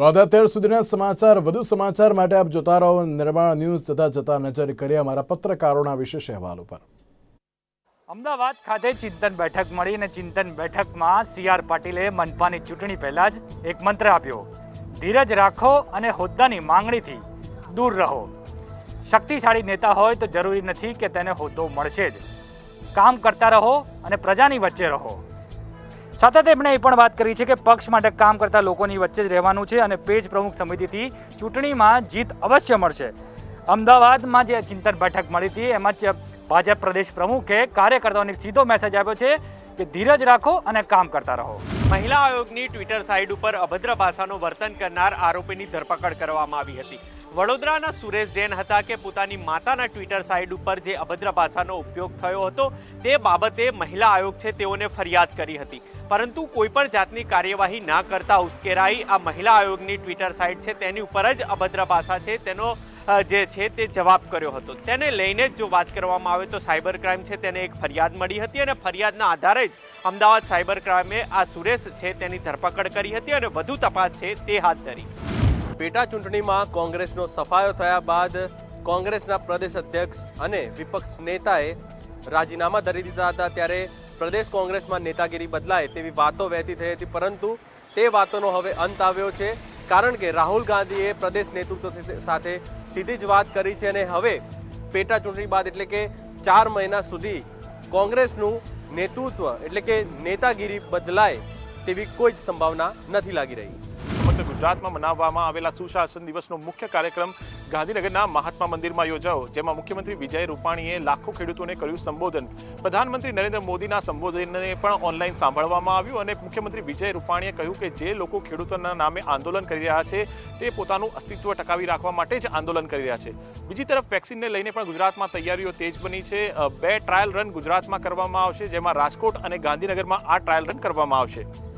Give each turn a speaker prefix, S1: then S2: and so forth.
S1: તો આ અત્યાર સુધીના સમાચાર, વધુ સમાચાર માટે આપ જોતા રહો નિર્માણ ન્યૂઝ જતા જતા નજર કરીએ અમારા પત્રકારોના વિશેષ અહેવાલ ઉપર
S2: અમદાવાદ ખાતે ચિંતન બેઠક મળી અને ચિંતન બેઠકમાં સી આર પાટીલે મનપાની ચૂંટણી પહેલા જ એક મંત્ર આપ્યો. ધીરજ રાખો અને હોદ્દાની માંગણીથી દૂર રહો. શક્તિશાળી નેતા હોય તો જરૂરી નથી કે તેને હોદ્દો મળશે જ. કામ કરતા રહો અને પ્રજાની વચ્ચે રહો. સાથે તેમણે એ પણ વાત કરી છે કે પક્ષ માટે કામ કરતા લોકોની વચ્ચે જ રહેવાનું છે અને પેજ પ્રમુખ સમિતિથી ચૂંટણીમાં જીત અવશ્ય મળશે. અમદાવાદમાં જે ચિંતન બેઠક મળી હતી, એમાં ભાજપ પ્રદેશ પ્રમુખે કાર્યકર્તાઓને સીધો મેસેજ આપ્યો છે કે ધીરજ રાખો અને કામ કરતા રહો.
S3: મહિલા આયોગની ટ્વિટર સાઇટ ઉપર અભદ્ર ભાષાનું વર્તન કરનાર આરોપીની ધરપકડ કરવામાં આવી હતી. વડોદરાના સુરેશ જૈન હતા કે પોતાની માતાના ટ્વિટર સાઇટ ઉપર જે અભદ્ર ભાષાનો ઉપયોગ થયો હતો, તે બાબતે મહિલા આયોગ છે તેઓને ફરિયાદ કરી હતી. પરંતુ કોઈ પણ જાતની કાર્યવાહી ના કરતા ઉશ્કેરાઈ આ મહિલા આયોગની ટ્વિટર સાઇટ છે તેની ઉપર જ અભદ્ર ભાષા છે તેનો જે છે તે જવાબ કર્યો હતો. તેને લઈને જ જો વાત કરવામાં આવે તો સાયબર ક્રાઇમ છે તેને એક ફરિયાદ મળી હતી અને ફરિયાદના આધારે જ અમદાવાદ સાયબર ક્રાઇમે આ સુરેશ છે તેની ધરપકડ કરી હતી અને વધુ તપાસ છે તે હાથ ધરી.
S4: પેટા ચૂંટણીમાં કોંગ્રેસનો સફાયો થયા બાદ કોંગ્રેસના પ્રદેશ અધ્યક્ષ અને વિપક્ષ નેતાએ રાજીનામા ધરી દીધા હતા ત્યારે પ્રદેશ કોંગ્રેસમાં નેતાગીરી બદલાય તેવી વાતો વહેતી થઈ હતી, પરંતુ તે વાતોનો હવે અંત આવ્યો છે. કારણ કે રાહુલ ગાંધીએ પ્રદેશ નેતૃત્વ સાથે સીધી જ વાત કરી છે અને હવે પેટા ચૂંટણી બાદ એટલે કે ચાર મહિના સુધી કોંગ્રેસનું નેતૃત્વ એટલે કે નેતાગીરી બદલાય તેવી કોઈ જ સંભાવના નથી લાગી રહી.
S5: સમગ્ર ગુજરાતમાં મનાવવામાં આવેલા સુશાસન દિવસનો મુખ્ય કાર્યક્રમ ગાંધીનગરના મહાત્મા મંદિરમાં યોજાયો, જેમાં મુખ્યમંત્રી વિજય રૂપાણીએ લાખો ખેડૂતોને કર્યું સંબોધન. પ્રધાનમંત્રી નરેન્દ્ર મોદીના સંબોધનને પણ ઓનલાઈન સાંભળવામાં આવ્યું અને મુખ્યમંત્રી વિજય રૂપાણીએ કહ્યું કે જે લોકો ખેડૂતોના નામે આંદોલન કરી રહ્યા છે, તે પોતાનું અસ્તિત્વ ટકાવી રાખવા માટે જ આંદોલન કરી રહ્યા છે. બીજી તરફ વેક્સિનને લઈને પણ ગુજરાતમાં તૈયારીઓ તેજ બની છે. બે ટ્રાયલ રન ગુજરાતમાં કરવામાં આવશે, જેમાં રાજકોટ અને ગાંધીનગરમાં આ ટ્રાયલ રન કરવામાં આવશે.